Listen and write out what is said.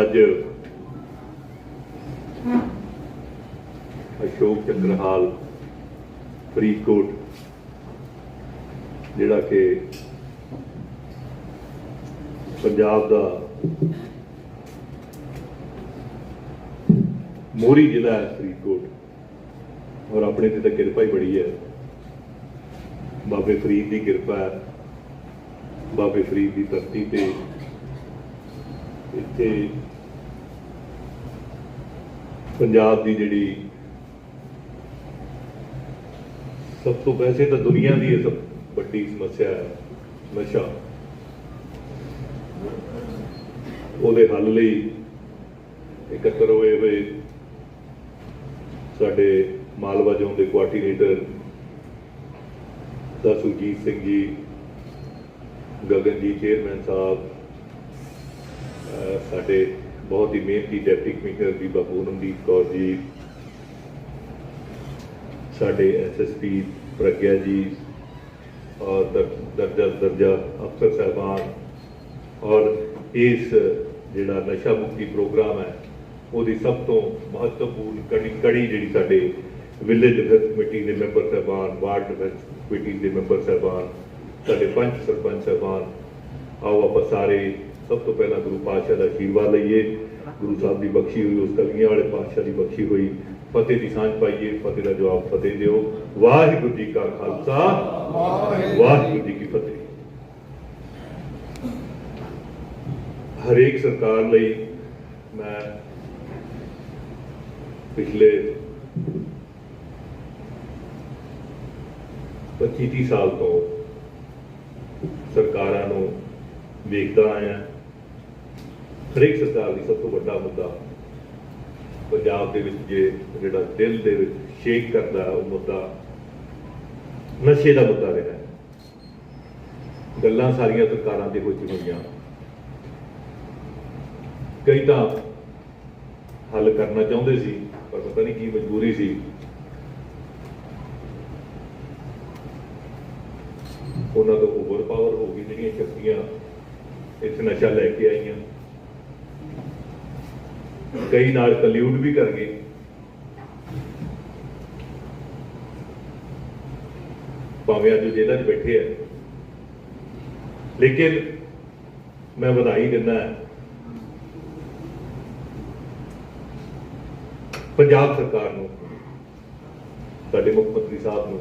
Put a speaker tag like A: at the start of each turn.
A: ਅੱਜ ਅਸ਼ੋਕ ਚੰਦਰਹਾਲ ਫਰੀਦਕੋਟ, ਜਿਹੜਾ ਕਿ ਪੰਜਾਬ ਦਾ ਮੋਰੀ ਜ਼ਿਲ੍ਹਾ ਹੈ ਫਰੀਦਕੋਟ, ਔਰ ਆਪਣੇ ਤੇ ਤਾਂ ਕਿਰਪਾ ਹੀ ਬੜੀ ਹੈ। ਬਾਬੇ ਫਰੀਦ ਦੀ ਕਿਰਪਾ ਹੈ, ਬਾਬੇ ਫਰੀਦ ਦੀ ਧਰਤੀ ਤੇ ਇੱਥੇ ਪੰਜਾਬ ਦੀ ਜਿਹੜੀ ਸਭ ਤੋਂ ਵੈਸੇ ਤਾਂ ਦੁਨੀਆ ਦੀ ਇਹ ਸਭ ਵੱਡੀ ਸਮੱਸਿਆ ਹੈ, ਨਸ਼ਾ। ਉਹਦੇ ਹੱਲ ਲਈ ਇਕੱਤਰ ਹੋਏ ਹੋਏ ਸਾਡੇ ਮਾਲਵਾ ਜ਼ੋਨ ਦੇ ਕੋਆਰਡੀਨੇਟਰ ਦਾ ਸੁਰਜੀਤ ਸਿੰਘ ਜੀ ਗਗਨ ਜੀ ਚੇਅਰਮੈਨ ਸਾਹਿਬ ਸਾਡੇ ਬਹੁਤ ਹੀ ਮਿਹਨਤੀ ਡਿਪਟੀ ਕਮਿਸ਼ਨਰ ਜੀ ਵੀ ਪੂਨਮਦੀਪ ਕੌਰ ਜੀ, ਸਾਡੇ ਐਸਐਸਪੀ ਪ੍ਰਗਿਆ ਜੀ ਔਰ ਦਰ- ਦਰਜਾ ਦਰਜਾ ਅਫਸਰ ਸਾਹਿਬਾਨ ਔਰ ਇਸ ਜਿਹੜਾ ਨਸ਼ਾ ਮੁਕਤੀ ਪ੍ਰੋਗਰਾਮ ਹੈ, ਉਹਦੀ ਸਭ ਤੋਂ ਮਹੱਤਵਪੂਰਨ ਕੜੀ ਕੜੀ ਜਿਹੜੀ ਸਾਡੇ ਵਿਲੇਜ ਡਿਫੈਂਸ ਕਮੇਟੀ ਦੇ ਮੈਂਬਰ ਸਾਹਿਬਾਨ, ਵਾਰਡ ਡਿਫੈਂਸ ਕਮੇਟੀ ਦੇ ਮੈਂਬਰ ਸਾਹਿਬਾਨ, ਸਾਡੇ ਪੰਚ ਸਰਪੰਚ ਸਾਹਿਬਾਨ, ਆਓ ਆਪਾਂ ਸਾਰੇ ਸਭ ਤੋਂ ਪਹਿਲਾਂ ਗੁਰੂ ਪਾਤਸ਼ਾਹ ਦਾ ਆਸ਼ੀਰਵਾਦ ਲਈਏ। ਗੁਰੂ ਸਾਹਿਬ ਦੀ ਬਖਸ਼ੀ ਹੋਈ, ਉਸ ਕਲਗੀਆਂ ਵਾਲੇ ਪਾਤਸ਼ਾਹ ਦੀ ਬਖਸ਼ੀ ਹੋਈ। ਫਤਿਹ ਦੀ ਸਾਂਝ ਪਾਈਏ, ਫਤਿਹ ਦਾ ਜਵਾਬ ਫਤਿਹ ਦਿਓ। ਵਾਹਿਗੁਰੂ ਜੀ ਕਾ ਖਾਲਸਾ। ਵਾਹਿਗੁਰੂ ਜੀ ਕੀ ਫਤਿਹ। ਹਰੇਕ ਸਰਕਾਰ ਲਈ ਮੈਂ ਪਿਛਲੇ 25 ਸਾਲ ਤੋਂ ਸਰਕਾਰਾਂ ਨੂੰ ਵੇਖਦਾ ਆਇਆ। ਹਰੇਕ ਸਰਕਾਰ ਦੀ ਸਭ ਤੋਂ ਵੱਡਾ ਮੁੱਦਾ ਪੰਜਾਬ ਦੇ ਵਿੱਚ ਜੇ ਜਿਹੜਾ ਦਿਲ ਦੇ ਵਿੱਚ ਸ਼ੇਕ ਕਰਦਾ ਉਹ ਮੁੱਦਾ ਨਸ਼ੇ ਦਾ ਮੁੱਦਾ ਰਿਹਾ ਹੈ। ਗੱਲਾਂ ਸਾਰੀਆਂ ਸਰਕਾਰਾਂ ਦੇ ਵਿੱਚ ਹੋਈਆਂ। ਕਈ ਤਾਂ ਹੱਲ ਕਰਨਾ ਚਾਹੁੰਦੇ ਸੀ, ਪਰ ਪਤਾ ਨਹੀਂ ਕੀ ਮਜਬੂਰੀ ਸੀ। ਉਹਨਾਂ ਤੋਂ ਓਵਰ ਪਾਵਰ ਹੋ ਗਈ, ਜਿਹੜੀਆਂ ਸ਼ਕਤੀਆਂ ਇਸ ਨਸ਼ਾ ਲੈ ਕੇ ਆਈਆਂ। ਕਈ ਨਾਲ ਕਲਿਊਡ ਵੀ ਕਰ ਗਏ ਭਾਵੇਂ ਅੱਜ ਜੇਲ੍ਹਾਂ 'ਚ ਬੈਠੇ ਆ। ਲੇਕਿਨ ਮੈਂ ਵਧਾਈ ਦਿੰਦਾ ਪੰਜਾਬ ਸਰਕਾਰ ਨੂੰ, ਸਾਡੇ ਮੁੱਖ ਮੰਤਰੀ ਸਾਹਿਬ ਨੂੰ